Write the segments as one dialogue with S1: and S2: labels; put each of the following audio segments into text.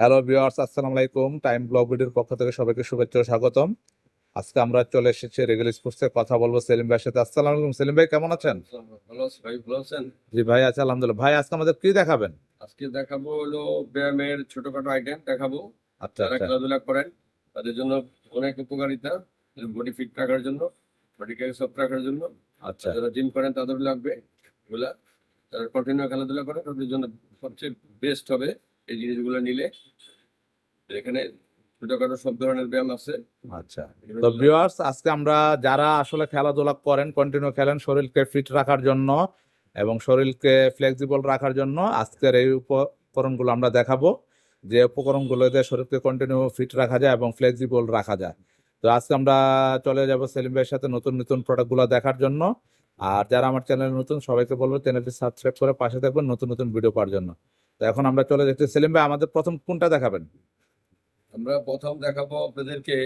S1: Hello viewers আসসালামু আলাইকুম। Time blog ভিডিওর পক্ষ থেকে সবাইকে শুভেচ্ছা ও স্বাগতম। আজকে আমরা চলে এসেছি রেগুলার স্পোর্টসে কথা বলব সেলিম ভাইয়ের সাথে। আসসালামু আলাইকুম সেলিম ভাই কেমন আছেন?
S2: ভালো আছি ভাই ভালো আছেন?
S1: জি ভাই আছে আলহামদুলিল্লাহ। ভাই আজকে আমাদের কি দেখাবেন?
S2: আজকে দেখাবো হলো ব্যায়ামের ছোটখাটো আইটেম দেখাবো।
S1: আচ্ছা
S2: যারা
S1: আচ্ছা।
S2: খেলাধুলা করেন তাদের জন্য অনেক উপকারিতা। বডি ফিট রাখার জন্য বডিকে সফট রাখার জন্য।
S1: আচ্ছা।
S2: যারা জিম করেন তাদের লাগবে এগুলা। যারা কন্টিনিউ খেলাধুলা করেন তাদের জন্য সবচেয়ে বেস্ট হবে। এই জিনিসগুলো নিলে এখানে ছোটখাটো সব ধরনের ব্যায়াম আছে।
S1: আচ্ছা। তো ভিউয়ার্স আজকে আমরা যারা আসলে খেলাধুলা করেন কন্টিনিউ খেলেন, শরীরকে ফিট রাখার জন্য এবং শরীরকে ফ্লেক্সিবল রাখার জন্য আজকের এই উপকরণগুলো আমরা দেখাবো। যে উপকরণগুলো দিয়ে শরীরকে কন্টিনিউ ফিট রাখা যায় এবং ফ্লেক্সিবল রাখা যায়। তো আজকে আমরা চলে যাব সেলিম ভাইয়ের সাথে নতুন নতুন প্রোডাক্টগুলো দেখার জন্য। আর যারা আমার চ্যানেল নতুন, সবাইকে বলব চ্যানেলটি সাবস্ক্রাইব করে পাশে থাকবেন নতুন নতুন ভিডিও পাওয়ার জন্য। তো এখন আমরা চলে যাচ্ছি। সেলিম ভাই আমাদের প্রথম কোনটা দেখাবেন?
S2: আমরা প্রথম দেখাবো আপনাদেরকে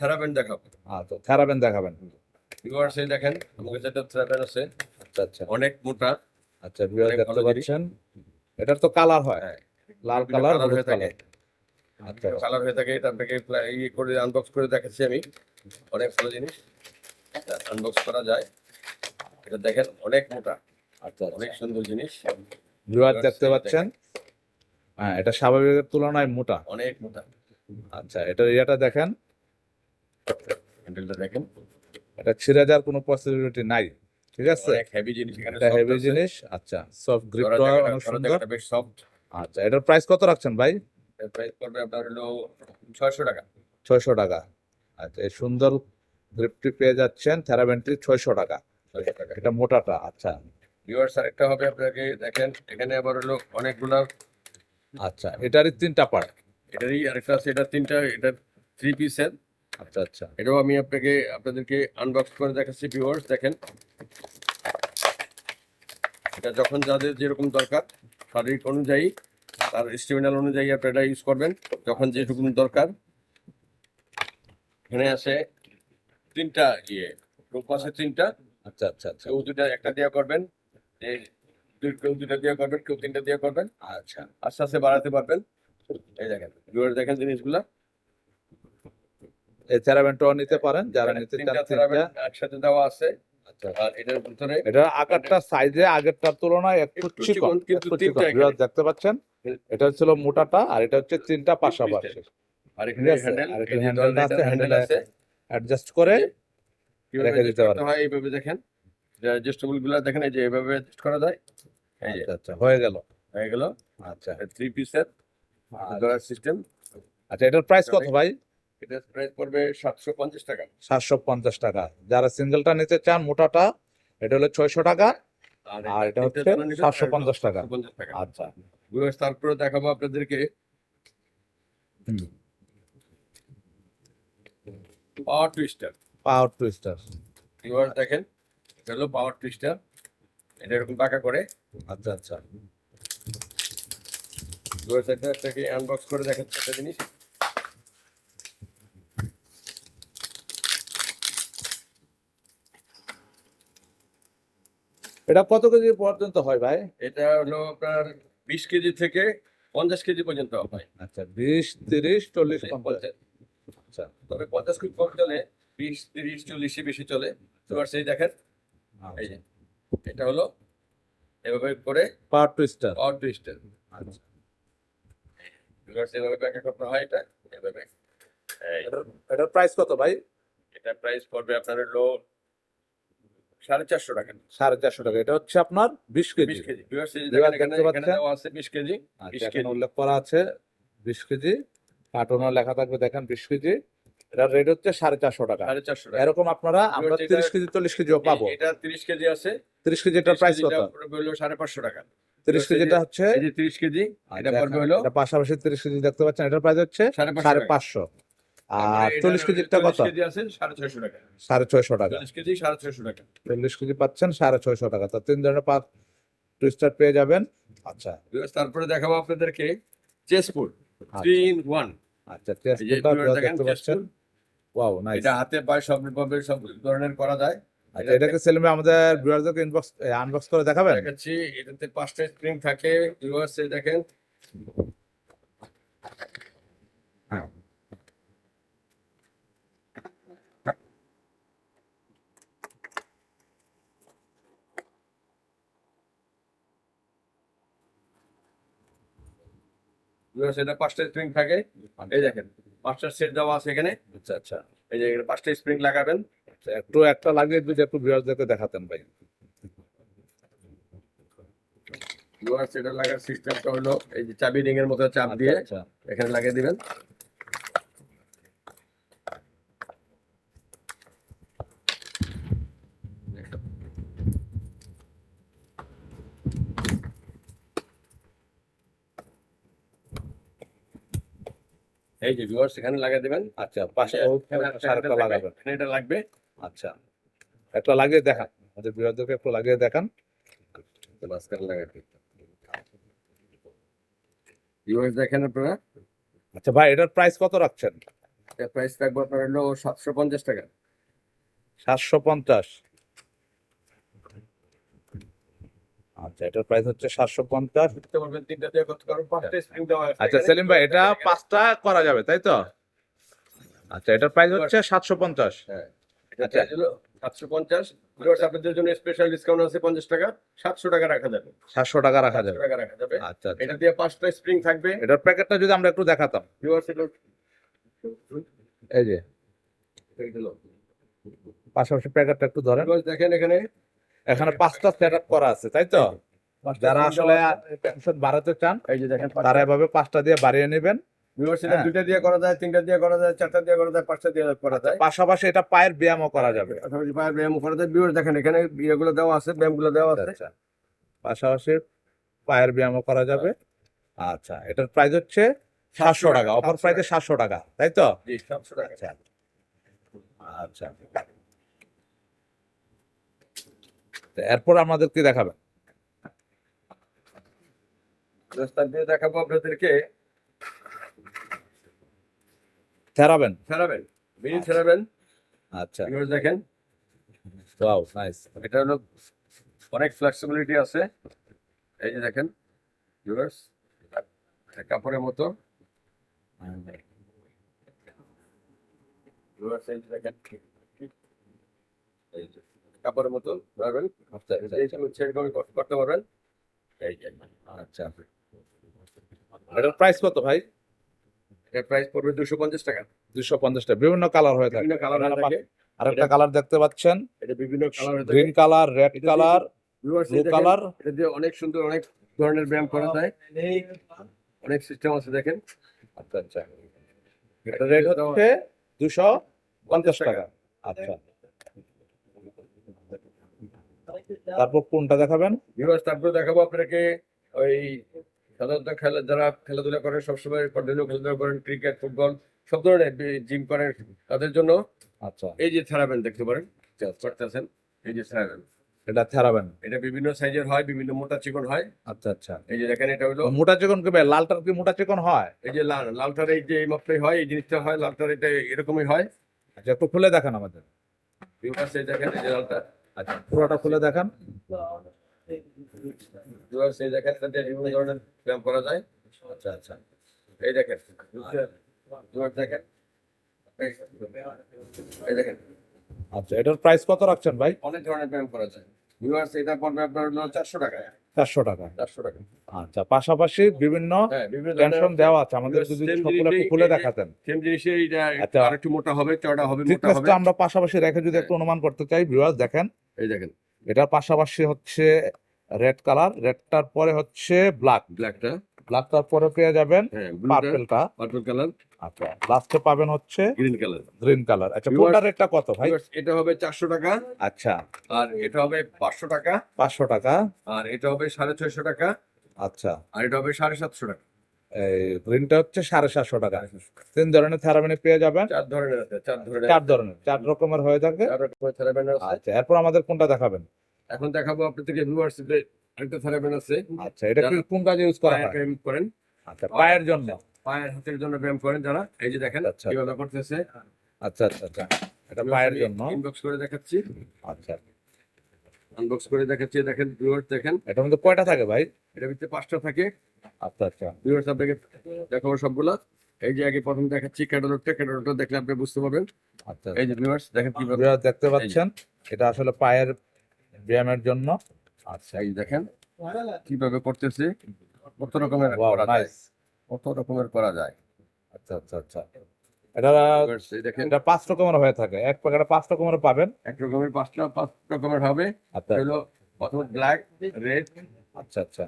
S2: থেরাপেন্ট দেখাবো।
S1: আচ্ছা থেরাবেন দেখাবেন।
S2: ভিউয়ার্স এই দেখেন আমার কাছে একটা থেরাপেন্ট আছে।
S1: আচ্ছা আচ্ছা।
S2: অনেক মোটা।
S1: আচ্ছা ভিউয়ার দেখতে পাচ্ছেন? এটার তো কালার হয়।
S2: হ্যাঁ।
S1: লাল কালার হলুদ
S2: হয়ে থাকে।
S1: কালার। আচ্ছা
S2: কালার হয়ে থাকে এটা আপনাকে প্লা- ইয়ে করে আনবক্স করে দেখাচ্ছি আমি। অনেক ভালো জিনিস। আনবক্স করা যায়। এটা দেখেন অনেক মোটা।
S1: আচ্ছা
S2: অনেক সুন্দর জিনিস।
S1: ভিউয়ার দেখতে পাচ্ছেন? হ্যাঁ এটা স্বাভাবিকের তুলনায় মোটা।
S2: অনেক মোটা।
S1: আচ্ছা এটা ইয়েটা দেখেন।
S2: হ্যান্ডেলটা দেখেন।
S1: এটা ছিঁড়ে যাওয়ার কোনো পসিবিলিটি নাই। ঠিক আছে?
S2: হেভি জিনিস
S1: এটা হেভি জিনিস। আচ্ছা সফট গ্রিপটা অনেক সুন্দর।
S2: বেশ সফট
S1: আচ্ছা এটার প্রাইস কত রাখছেন ভাই?
S2: প্রাইস পড়বে আপনার হলো ছয়শো টাকা।
S1: ছয়শো টাকা। আচ্ছা এই সুন্দর গ্রিপটি পেয়ে যাচ্ছেন থেরাবেন্টি ছয়শো টাকা।
S2: ছয়শো টাকা।
S1: এটা মোটাটা আচ্ছা।
S2: ভিউয়ার্স আরেকটা হবে আপনাকে দেখেন এখানে আবার হলো অনেকগুলা
S1: আচ্ছা এটারই তিনটা পার্ট
S2: এটারই আরেকটা আছে এটা তিনটা এটা থ্রি পিসের
S1: আচ্ছা আচ্ছা।
S2: এটাও আমি আপনাকে আপনাদেরকে আনবক্স করে দেখাচ্ছি ভিউয়ার্স দেখেন। এটা যখন যাদের যেরকম দরকার শারীরিক অনুযায়ী তার স্টেমিনাল অনুযায়ী আপনারা ইউজ করবেন যখন যেটুকু দরকার। এখানে আছে তিনটা ইয়ে রূপ আছে তিনটা।
S1: আচ্ছা আচ্ছা আচ্ছা।
S2: কেউ দুটা একটা দিয়ে করবেন। কেউ দুটা দিয়ে করবেন কেউ তিনটা দিয়ে করবেন।
S1: আচ্ছা।
S2: আস্তে আস্তে বাড়াতে পারবেন। এই দেখেন ভিউয়ার্স দেখেন জিনিসগুলা।
S1: এই থেরাবেন্টও নিতে পারেন যারা নিতে চান
S2: তিনটা একসাথে দেওয়া আছে।
S1: আচ্ছা।
S2: আর এটার ভিতরে
S1: এটার আকারটা সাইজে আগেরটার তুলনায় একটু
S2: একটু
S1: চিকন
S2: চিকন, কিন্তু তিনটা
S1: চিকন
S2: এখানে।
S1: বিরাট দেখতে পাচ্ছেন? এটা ছিল মোটাটা আর এটা হচ্ছে তিনটা পাশাপাশি।
S2: আর এখানে হ্যান্ডেল
S1: আর এখানে
S2: যে
S1: আছে,
S2: হ্যান্ডেল আছে।
S1: অ্যাডজাস্ট করে রেখে দিতে
S2: adjust করতে
S1: পারবেন।
S2: হয় এইভাবে দেখেন। অ্যাডজাস্টেবলগুলো দেখেন এই যে এইভাবে অ্যাডজাস্ট করা যায়। এই যে
S1: আচ্ছা আচ্ছা হয়ে গেল।
S2: হয়ে গেল।
S1: আচ্ছা।
S2: থ্রি পিসের ধরার সিস্টেম
S1: আচ্ছা। এটার প্রাইস কত ভাই?
S2: এটা প্রাইস পড়বে সাতশো পঞ্চাশ টাকা।
S1: সাতশো পঞ্চাশ টাকা। যারা সিঙ্গেলটা নিতে চান মোটাটা এটা হলো ছয়শো টাকা। আর এটা হচ্ছে
S2: নিলে
S1: 750 টাকা। আচ্ছা।
S2: তারপরে দেখাবো আপনাদেরকে। পাওয়ার টুইস্টার
S1: পাওয়ার টুইস্টার
S2: দেখেন। এটা হলো পাওয়ার টুইস্টার এটা এরকম বাঁকা করে।
S1: আচ্ছা আচ্ছা।
S2: একটাকে আনবক্স করে দেখাচ্ছে একটা জিনিস?
S1: এটা কত কেজি পর্যন্ত হয় ভাই?
S2: এটা হলো আপনার বিশ কেজি থেকে পঞ্চাশ কেজি পর্যন্ত হয়।
S1: আচ্ছা বিশ তিরিশ চল্লিশ পঞ্চাশ। আচ্ছা।
S2: তবে পঞ্চাশ খুব কম চলে বিশ তিরিশ চল্লিশে বেশি চলে। এবার সেই দেখেন এই যে এটা হলো এভাবে করে
S1: পাওয়ার টুইস্টার
S2: পাওয়ার টুইস্টার
S1: আচ্ছা।
S2: এবার সেভাবে প্যাকেট করতে হয় এটা এভাবে।
S1: এটার প্রাইস কত ভাই?
S2: এটা প্রাইস পড়বে আপনার হলো সাড়ে চারশো টাকা।
S1: সাড়ে চারশো টাকা। এটা হচ্ছে আপনার বিশ কেজি।
S2: বিশ কেজি। আছে বিশ কেজি।
S1: আচ্ছা,
S2: 20 কেজি।
S1: উল্লেখ করা আছে বিশ কেজি। কার্টুনে লেখা থাকবে দেখেন বিশ কেজি। এটার রেট হচ্ছে সাড়ে চারশো টাকা।
S2: সাড়ে চারশো টাকা।
S1: এরকম আপনারা আমরা তিরিশ কেজি চল্লিশ কেজিও পাবো।
S2: এটা তিরিশ কেজি আছে।
S1: তিরিশ কেজি এটার প্রাইস কত?
S2: হলো সাড়ে পাঁচশো টাকা।
S1: তিরিশ কেজিটা হচ্ছে
S2: তিরিশ কেজি এটা
S1: আচ্ছা,
S2: পড়বে হলো
S1: পাশাপাশি তিরিশ কেজি দেখতে পাচ্ছেন এটার প্রাইস হচ্ছে
S2: সাড়ে পাঁচশো
S1: আর চল্লিশ কেজিটা কত?
S2: কেজি সাড়ে ছয়শো টাকা। কেজি সাড়ে ছয়শো টাকা।
S1: চল্লিশ কেজি পাচ্ছেন সাড়ে ছয়শো টাকা। তো তিন ধরনের পাঁচ টুইস্টার পেয়ে যাবেন। আচ্ছা।
S2: তারপরে দেখাবো আপনাদেরকে চেস ফুড
S1: আচ্ছা,
S2: থ্রি ইন ওয়ান
S1: আচ্ছা
S2: viewers দেখেন
S1: দেখতে পাচ্ছেন। ওয়াও নাইস
S2: এটা হাতে পায়ে সব ভাবে সব ধরনের করা যায়।
S1: আচ্ছা এটাকে সেলমে আমাদের ভিউয়ারদেরকে ইনবক্স আনবক্স করে দেখাবেন?
S2: দেখাচ্ছি এটাতে পাঁচটা স্প্রিং থাকে ভিউয়ার্স দেখেন। এটা পাঁচটা স্প্রিং থাকে। এই দেখেন পাঁচটা সেট দেওয়া আছে এখানে।
S1: আচ্ছা আচ্ছা।
S2: এই যে পাঁচটা স্প্রিং লাগাবেন
S1: আচ্ছা, একটু একটা লাগিয়ে যদি একটু ভিউয়ারদেরকে দেখাতেন ভাই।
S2: ভিউয়ার্স এটা লাগার সিস্টেমটা হলো এই যে চাবি রিং এর মতো চাপ দিয়ে
S1: আচ্ছা।
S2: এখানে লাগিয়ে দিবেন। এই যে ভিউয়ার্স এখানে লাগিয়ে দিবেন।
S1: আচ্ছা পাশে আরেকটা লাগাবেন
S2: এটা লাগবে।
S1: আচ্ছা। একটা লাগিয়ে দেখান। আমাদের ভিউয়ারদেরকে একটু লাগিয়ে দেখান।
S2: মাঝখানে লাগাতে ভিউয়ার্স দেখেন আপনারা?
S1: আচ্ছা ভাই এটার প্রাইস কত রাখছেন?
S2: এর প্রাইস রাখব আপনার হলো সাতশো পঞ্চাশ টাকা।
S1: সাতশো পঞ্চাশ। আচ্ছা এটার প্রাইস হচ্ছে সাতশো পঞ্চাশ।
S2: করতে পারবেন তিনটা করতে পাঁচটা স্প্রিং দেওয়া আছে
S1: আচ্ছা সেলিম ভাই এটা পাঁচটা করা যাবে তাই তো? আচ্ছা এটার প্রাইস হচ্ছে সাতশো পঞ্চাশ।
S2: হ্যাঁ।
S1: আচ্ছা।
S2: সাতশো পঞ্চাশ। আপনাদের জন্য স্পেশাল ডিসকাউন্ট আছে পঞ্চাশ টাকা। সাতশো টাকা রাখা যাবে।
S1: সাতশো টাকা রাখা যাবে।
S2: টাকা রাখা যাবে।
S1: আচ্ছা আচ্ছা।
S2: এটা দিয়ে পাঁচটা স্প্রিং থাকবে।
S1: এটার প্যাকেটটা যদি আমরা একটু দেখাতাম। এই যে। পাশাপাশি প্যাকেটটা একটু ধরেন।
S2: দেখেন এখানে
S1: এখানে পাঁচটা সেট আপ করা আছে তাই তো? যারা আসলে। টেনশন বাড়াতে চান
S2: এই যে দেখেন
S1: তারা এভাবে পাঁচটা দিয়ে বাড়িয়ে নেবেন। হ্যাঁ।
S2: দুইটা দিয়ে করা যায় তিনটা দিয়ে করা যায় চারটা দিয়ে করা যায় পাঁচটা দিয়ে করা যায়।
S1: পাশাপাশি এটা পায়ের ব্যায়ামও করা যাবে।
S2: পায়ের ব্যায়াম করা যায়। ভিউয়ার্স দেখেন এখানে ইয়েগুলো দেওয়া আছে ব্যায়ামগুলো দেওয়া আছে।
S1: আচ্ছা পাশাপাশি পায়ের ব্যায়ামও করা যাবে। আচ্ছা এটার প্রাইস হচ্ছে সাতশো টাকা অফার
S2: 700
S1: প্রাইসে সাতশো টাকা। তাই তো?
S2: জি সাতশো টাকা।
S1: আচ্ছা আচ্ছা তো এরপর আমাদেরকে দেখাবেন।
S2: দেখাবো আপনাদেরকে।
S1: থেরাবেন।
S2: ফেরাবেন মিনি ফেরাবেন
S1: আচ্ছা।
S2: দেখেন।
S1: Wow nice.
S2: এটা হলো অনেক ফ্লেক্সিবিলিটি আছে। এই যে দেখেন ভিউয়ার্স কাপড়ের মতো। ভিউয়ার্স এই যে দেখেন। এই যে। কাপড়ের মতো পারবেন
S1: আচ্ছা
S2: এই সেরকম করতে পারবেন।
S1: আচ্ছা। এটার প্রাইস কত ভাই?
S2: এর প্রাইস পড়বে দুশো পঞ্চাশ টাকা।
S1: দুশো পঞ্চাশটা বিভিন্ন কালার হয়ে থাকে।
S2: বিভিন্ন কালার হয়ে থাকে।
S1: আরেকটা কালার দেখতে পাচ্ছেন।
S2: এটা বিভিন্ন colour
S1: green colour red colour blue colour
S2: এটা দিয়ে অনেক সুন্দর অনেক ধরনের ব্যায়াম করা যায়। অনেক সিস্টেম আছে দেখেন।
S1: আচ্ছা আচ্ছা। এটা রেট হচ্ছে দুশো পঞ্চাশ টাকা। আচ্ছা। তারপর কোনটা দেখাবেন?
S2: ভিউয়ার্স তারপরে দেখাবো আপনাকে ওই সাধারণত খেলা যারা খেলাধুলা করে সবসময় কন্টিনিউ খেলাধুলা করেন ক্রিকেট ফুটবল সব ধরনের জিম করেন তাদের জন্য।
S1: আচ্ছা।
S2: এই যে থেরাবেন দেখতে পারেন। করতেছেন এই যে থেরাবেন
S1: এটা থেরাবেন
S2: এটা বিভিন্ন সাইজের হয় বিভিন্ন মোটা চিকন হয়।
S1: আচ্ছা আচ্ছা।
S2: এই যে দেখেন এটা হলো
S1: মোটা চিকন কি ভাই? লালটার কি মোটা চিকন হয়?
S2: এই যে লাল লালটার এই যে এই মাপটাই হয় এই জিনিসটা হয় লালটার এটা এরকমই হয়।
S1: আচ্ছা একটু খুলে দেখান আমাদের।
S2: ভিউয়ার্স এই দেখেন এই যে লালটা।
S1: আচ্ছা পুরোটা খুলে দেখান।
S2: সেই বিভিন্ন ধরনের ব্যায়াম করা যায়।
S1: আচ্ছা আচ্ছা।
S2: এই দেখেন ভিউয়ার্স দেখেন। এই- এই দেখেন।
S1: আচ্ছা এটার প্রাইস কত রাখছেন ভাই?
S2: অনেক ধরনের ব্যায়াম করা যায়। ভিউয়ার্স এটা পড়বে আপনার হলো চারশো টাকা।
S1: চারশো টাকা।
S2: চারশো টাকা।
S1: আচ্ছা পাশাপাশি বিভিন্ন
S2: হ্যাঁ
S1: টেনশন দেওয়া আছে। আমাদের যদি খুলে দেখাতেন।
S2: সেম জিনিসে এটা
S1: আচ্ছা।
S2: আরেকটু মোটা হবে হবে মোটা হবে।
S1: আমরা পাশাপাশি রেখে যদি একটু অনুমান করতে চাই ভিউয়ার্স দেখেন।
S2: এই দেখেন।
S1: এটার পাশাপাশি হচ্ছে রেড কালার রেডটার পরে হচ্ছে ব্ল্যাক
S2: ব্ল্যাকটা
S1: ব্ল্যাকটার পরে পেয়ে যাবেন
S2: হ্যাঁ
S1: পার্পেলটা
S2: পার্পল কালার
S1: আচ্ছা লাস্টে পাবেন হচ্ছে
S2: গ্রিন কালার
S1: গ্রিন কালার আচ্ছা রেটটা কত ভাই?
S2: এটা হবে চারশো টাকা।
S1: আচ্ছা।
S2: আর এটা হবে পাঁচশো টাকা।
S1: পাঁচশো টাকা।
S2: আর এটা হবে সাড়ে ছয়শো টাকা।
S1: আচ্ছা।
S2: আর এটা হবে সাড়ে সাতশো টাকা।
S1: হচ্ছে সাড়ে সাতশো টাকা। তিন ধরনের থেরাপিনে পেয়ে যাবেন।
S2: চার ধরনের চার ধরনের।
S1: চার ধরনের চার রকমের হয়ে থাকে। আচ্ছা এরপর আমাদের কোনটা দেখাবেন?
S2: এখন দেখাবো আপনাদেরকে ভিউয়ার্স আরেকটা থেরাপিন আছে।
S1: আচ্ছা এটা কোন কাজে ইউজ করা হয়?
S2: ব্যায়াম করেন।
S1: আচ্ছা পায়ের জন্য?
S2: পায়ের হাতের জন্য ব্যায়াম করেন যারা। এই যে দেখেন
S1: আচ্ছা।
S2: কীভাবে করতেছে।
S1: আচ্ছা আচ্ছা আচ্ছা। এটা পায়ের জন্য?
S2: ইনবক্স করে দেখাচ্ছি।
S1: আচ্ছা।
S2: আনবক্স করে দেখাচ্ছি দেখেন ভিউয়ার্স দেখেন।
S1: এটার মধ্যে কয়টা থাকে ভাই?
S2: এটার ভিতরে পাঁচটা থাকে।
S1: আচ্ছা আচ্ছা।
S2: ভিউয়ার্স আপনাকে দেখাবো সবগুলা। এই যে আগে প্রথম দেখাচ্ছি ক্যাটালগটা ক্যাটালগটা দেখলে আপনি বুঝতে পারবেন।
S1: আচ্ছা।
S2: এই যে ভিউয়ার্স দেখেন কীভাবে
S1: দেখতে পাচ্ছেন। এটা আসলে পায়ের ব্যায়ামের জন্য। আচ্ছা
S2: এই দেখেন কীভাবে করতেছে? কত রকমের করা যায়? কত রকমের করা যায়?
S1: আচ্ছা আচ্ছা আচ্ছা। এটা
S2: দেখেন।
S1: এটা পাঁচ রকমের হয়ে থাকে। এক প্যাকেটে পাঁচ রকমের পাবেন।
S2: এক রকমের পাঁচটা পাঁচ রকমের হবে।
S1: আচ্ছা।
S2: হলো প্রথম ব্ল্যাক রেড
S1: আচ্ছা আচ্ছা।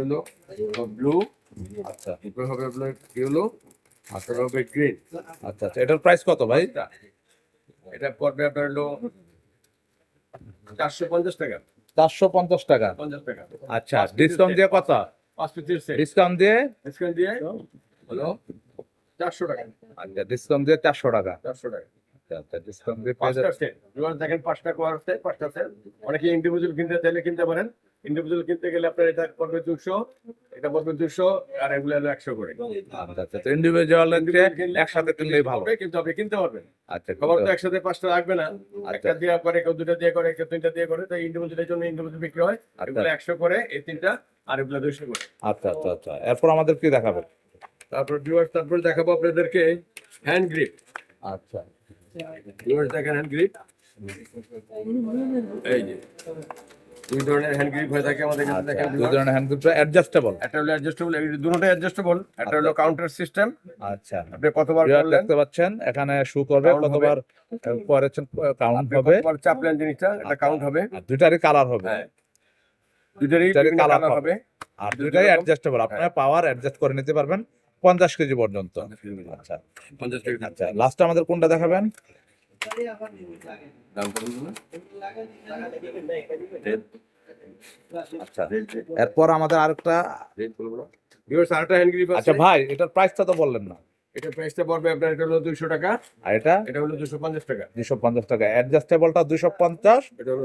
S2: হলো ব্লু
S1: আচ্ছা।
S2: তারপরে হবে আপনার ইয়েলো তারপরে হবে গ্রিন
S1: আচ্ছা আচ্ছা। এটার প্রাইস কত ভাই?
S2: এটা পড়বে আপনার হলো চারশো পঞ্চাশ টাকা।
S1: চারশো পঞ্চাশ টাকা। আচ্ছা ডিসকাউন্ট দিয়ে কত? ডিসকাউন্ট দিয়ে?
S2: ডিসকাউন্ট দিয়ে? হলো চারশো টাকা।
S1: আচ্ছা ডিসকাউন্ট দিয়ে চারশো টাকা।
S2: চারশো টাকা।
S1: আচ্ছা আচ্ছা ডিসকাউন্ট দিয়ে।
S2: দেখেন পাঁচটা কোয়ার আছে পাঁচটা সেট অনেকে ইন্ডিভিজুয়াল কিনতে চাইলে কিনতে পারেন। ইন্ডিভিজুয়াল কিনতে গেলে আপনার এটা পড়বে দুশো এটা পড়বে দুশো আর এগুলো একশো করে।
S1: আচ্ছা আচ্ছা তো ইন্ডিভিজুয়াল একসাথে কিনলেই ভালো।
S2: কিন্তু আপনি কিনতে পারবেন।
S1: আচ্ছা
S2: খবর তো একসাথে পাঁচটা রাখবে না
S1: আচ্ছা।
S2: একটা দিয়ে করে কেউ দুটো দিয়ে করে কেউ তিনটা দিয়ে করে তো ইন্ডিভিজুয়ালের জন্য ইন্ডিভিজুয়াল বিক্রি হয়।
S1: আচ্ছা।
S2: এগুলো একশো করে এই তিনটা আর এগুলো দুশো করে।
S1: আচ্ছা আচ্ছা আচ্ছা এরপর আমাদের কি দেখাবেন
S2: তারপর ভিউয়ার্স তারপর দেখাবো আপনাদেরকে হ্যান্ড গ্রিপ
S1: আচ্ছা।
S2: ভিউয়ার্স দেখেন হ্যান্ড গ্রিপ এই যে। দুই ধরনের হ্যান্ড গ্রিপ হয়ে থাকে আমাদের কাছে দেখেন
S1: দুই ধরনের হ্যান্ড গ্রিপটা অ্যাডজাস্টেবল
S2: হলো অ্যাডজাস্টেবল দুটোটাই অ্যাডজাস্টেবল হলো কাউন্টার সিস্টেম
S1: আচ্ছা।
S2: আপনি কতবার করলেন?
S1: দেখতে পাচ্ছেন এখানে শু করবে কতবার করেছেন কাউন্ট হবে।
S2: কতবার চাপলেন জিনিসটা এটা কাউন্ট হবে।
S1: আর দুইটারই কালার হবে।
S2: হ্যাঁ। দুইটারই
S1: colour হবে। আর দুইটাই অ্যাডজাস্টেবল আপনারা পাওয়ার অ্যাডজাস্ট করে নিতে পারবেন পঞ্চাশ কেজি পর্যন্ত। আচ্ছা।
S2: পঞ্চাশ টাকা
S1: আচ্ছা লাস্ট আমাদের কোনটা দেখাবেন? আচ্ছা। এরপর আমাদের আরেকটা আচ্ছা ভাই এটার প্রাইসটা তো বললেন না।
S2: এটা প্রাইসটা পড়বে আপনার এটা হলো দুইশো টাকা।
S1: আর এটা?
S2: এটা হলো দুশো পঞ্চাশ টাকা।
S1: দুশো পঞ্চাশ টাকা। অ্যাডজাস্টেবলটা দুশো পঞ্চাশ?
S2: এটা হলো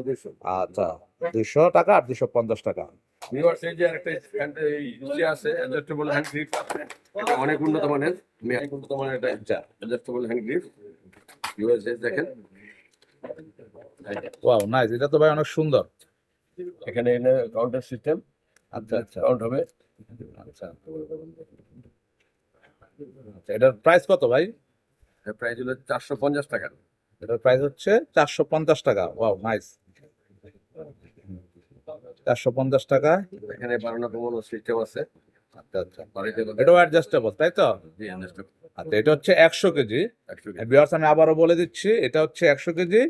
S1: আচ্ছা। দুশো টাকা আর দুশো পঞ্চাশ টাকা।
S2: ভিউয়ার্স এই যে আরেকটা হ্যান্ড আছে অ্যাডজাস্টেবল হ্যান্ড গ্রিপ আছে। এটা অনেক উন্নত মানের। আমি অনেক উন্নত মানের এটা
S1: আচ্ছা।
S2: অ্যাডজাস্টেবল হ্যান্ড গ্রিপ এই দেখেন।
S1: ওয়াও নাইস এটা তো ভাই অনেক সুন্দর।
S2: এখানে এনে কাউন্টার সিস্টেম
S1: আচ্ছা আচ্ছা।
S2: কাউন্ট হবে।
S1: আচ্ছা। আচ্ছা, এটার প্রাইস কত ভাই?
S2: প্রাইস হলো চারশো পঞ্চাশ টাকা।
S1: এটার প্রাইস হচ্ছে চারশো পঞ্চাশ টাকা। ওয়াও নাইস চারশো পঞ্চাশ টাকা।
S2: এখানে কমানো সিস্টেম আছে।
S1: আচ্ছা আচ্ছা। এটাও অ্যাডজাস্টেবল তাই তো?
S2: জি অ্যাডজাস্টেবল
S1: আচ্ছা এটা হচ্ছে একশো কেজি। বিয়ার্স আমি আবারও বলে দিচ্ছি এটা হচ্ছে একশো কেজি।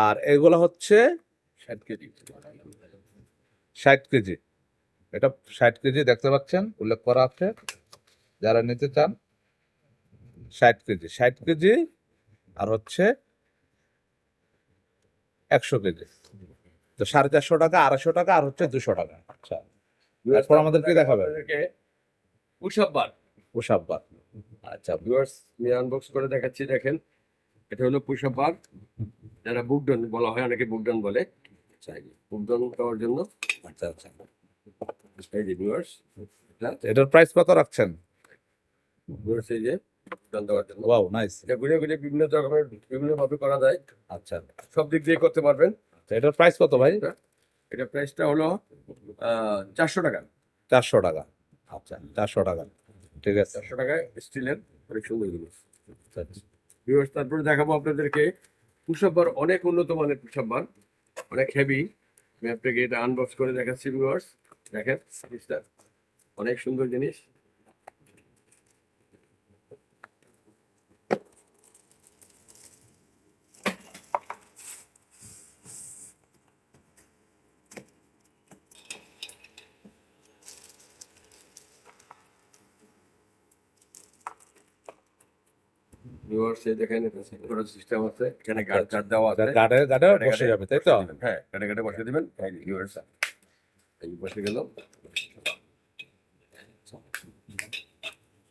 S1: আর এগুলো হচ্ছে
S2: ষাট কেজি।
S1: ষাট কেজি। এটা ষাট কেজি দেখতে পাচ্ছেন উল্লেখ করা আছে। যারা নিতে চান ষাট কেজি। ষাট কেজি আর হচ্ছে একশো কেজি। তো সাড়ে চারশো টাকা আড়াইশো টাকা আর হচ্ছে দুশো টাকা। আচ্ছা। এরপর আমাদের কি দেখাবে?
S2: পুষাপ বার
S1: পোশাক বার আচ্ছা
S2: ভিউয়ার্স আমি আনবক্স করে দেখাচ্ছি দেখেন। এটা হলো পুষাপ বার যারা বুকডন বলা হয় অনেকে বুকডন বলে। চাই বুকডন পাওয়ার জন্য।
S1: আচ্ছা আচ্ছা।
S2: এই যে ভিউয়ার্স
S1: এটার প্রাইস কত রাখছেন?
S2: ভিউয়ার্স এই যে
S1: ওয়াও নাইস
S2: এটা ঘুরে ঘুরে বিভিন্ন রকমের বিভিন্ন ভাবে করা যায়।
S1: আচ্ছা।
S2: সব দিক দিয়ে করতে পারবেন।
S1: এটার প্রাইস কত ভাই?
S2: এটা প্রাইসটা হলো চারশো টাকা।
S1: চারশো টাকা। আচ্ছা চারশো টাকা। ঠিক আছে।
S2: চারশো টাকায় স্টিলের অনেক সুন্দর জিনিস
S1: আচ্ছা, আচ্ছা।
S2: ভিউয়ার্স তারপরে দেখাবো আপনাদেরকে পুষাপ বার অনেক উন্নত মানের পুষাপ বার অনেক হেভি আমি আপনাকে এটা আনবক্স করে দেখাচ্ছি ভিউয়ার্স দেখেন অনেক সুন্দর জিনিস। দেখেন এটা সেট করার সিস্টেম আছে? এখানে গার্ড গার্ড দেওয়া আছে?
S1: বসে যাবে তাই তো।
S2: হ্যাঁ গাড়ে গাড়ে বসিয়ে দিবেন এই এই বসে গেল।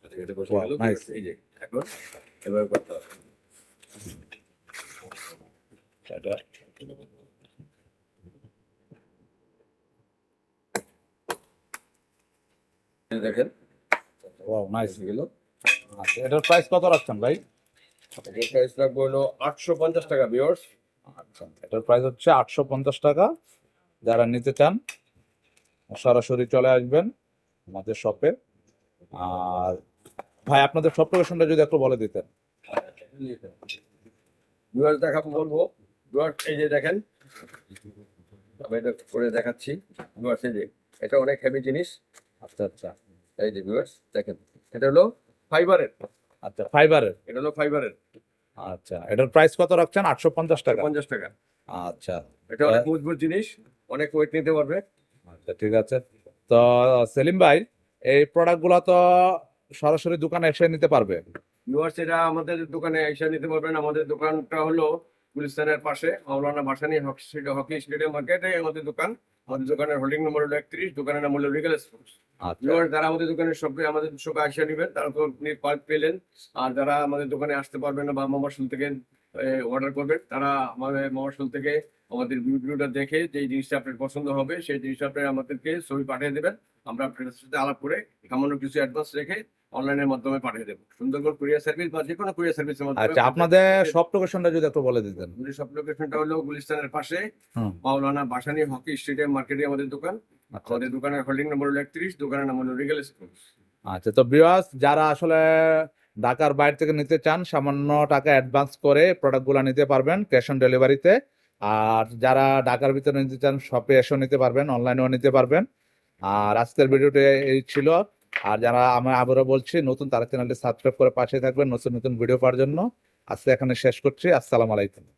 S2: গাড়ে গাড়ে বসে গেল। এই যে এখন এভাবে করতে হবে।
S1: এটা-
S2: দেখেন।
S1: ওয়াও নাইস
S2: বসে গেল।
S1: আচ্ছা এটার প্রাইস কত রাখছেন ভাই?
S2: এটার প্রাইস রাখব হলো আটশো পঞ্চাশ টাকা
S1: আচ্ছা এটার প্রাইস হচ্ছে আটশো পঞ্চাশ টাকা। যারা নিতে চান সরাসরি চলে আসবেন আমাদের শপে আর ভাই আপনাদের শপ লোকেশনটা যদি একটু বলে দিতেন।
S2: ভিউয়ার্স দেখাবো বলব। ভিউয়ার্স এই যে দেখেন আমি এটা করে দেখাচ্ছি। ভিউয়ার্স এই যে এটা অনেক হেভি জিনিস।
S1: আচ্ছা আচ্ছা
S2: এই যে দেখেন এটা হলো ফাইবারের
S1: আচ্ছা ফাইবারের
S2: এটা হলো ফাইবারের
S1: আচ্ছা এটার প্রাইস কত রাখছেন? আটশো পঞ্চাশ টাকা।
S2: পঞ্চাশ টাকা।
S1: আচ্ছা।
S2: এটা অনেক মজবুত জিনিস অনেক ওয়েট নিতে পারবে।
S1: আচ্ছা ঠিক আছে। তো সেলিম ভাই এই প্রোডাক্টগুলো তো সরাসরি দোকানে এসে নিতে পারবে?
S2: ভিউয়ার্স এটা আমাদের দোকানে এসে নিতে পারবেন। আমাদের দোকানটা হলো গুলিস্তানের পাশে Maulana Bhashani hockey hockey stadium মার্কেটে আমাদের দোকান। আমাদের দোকানের হোল্ডিং নম্বর হলো একত্রিশ দোকানের নাম হলো রিগেল স্পোর্টস
S1: আচ্ছা।
S2: যারা আমাদের দোকানের সবকে আমাদের সবাই আসে নেবেন তারা তো আপনি পেলেন। আর যারা আমাদের দোকানে আসতে পারবেন না বা মামাশাল থেকে অর্ডার করবেন তারা আমাদের মামাশাল থেকে আমাদের ভিডিওটা দেখে যে জিনিসটা আপনার পছন্দ হবে সেই জিনিসটা আপনি আমাদেরকে ছবি পাঠিয়ে দেবেন। আমরা আপনাদের সাথে আলাপ করে সামান্য কিছু অ্যাডভান্স রেখে অনলাইনের মাধ্যমে পাঠিয়ে দেবো। সুন্দরবন কুরিয়ার সার্ভিস বা যে কোনো কুরিয়ার সার্ভিসের মাধ্যমে
S1: আচ্ছা আপনাদের শপ লোকেশনটা যদি একটু বলে দিতেন।
S2: আমাদের সব লোকেশনটা হলো গুলিস্তানের পাশে। মাওলানা ভাসানী হকি স্টেডিয়াম মার্কেটে আমাদের দোকান।
S1: আচ্ছা।
S2: আমাদের দোকানের হোল্ডিং নম্বর হলো একত্রিশ দোকানের নাম হলো রিগেল
S1: আচ্ছা তো বিয়াস যারা আসলে ঢাকার বাইরে থেকে নিতে চান সামান্য টাকা অ্যাডভান্স করে প্রোডাক্টগুলো নিতে পারবেন ক্যাশ অন ডেলিভারিতে আর যারা ঢাকার ভিতরে নিতে চান শপে এসেও নিতে পারবেন অনলাইনেও নিতে পারবেন। আর আজকের ভিডিওটি এই ছিল। আর যারা আমি আবারও বলছি, নতুন তারা চ্যানেলটি সাবস্ক্রাইব করে পাশে থাকবেন, নতুন নতুন ভিডিও পাওয়ার জন্য। আজকে এখানে শেষ করছি, আসসালামু আলাইকুম।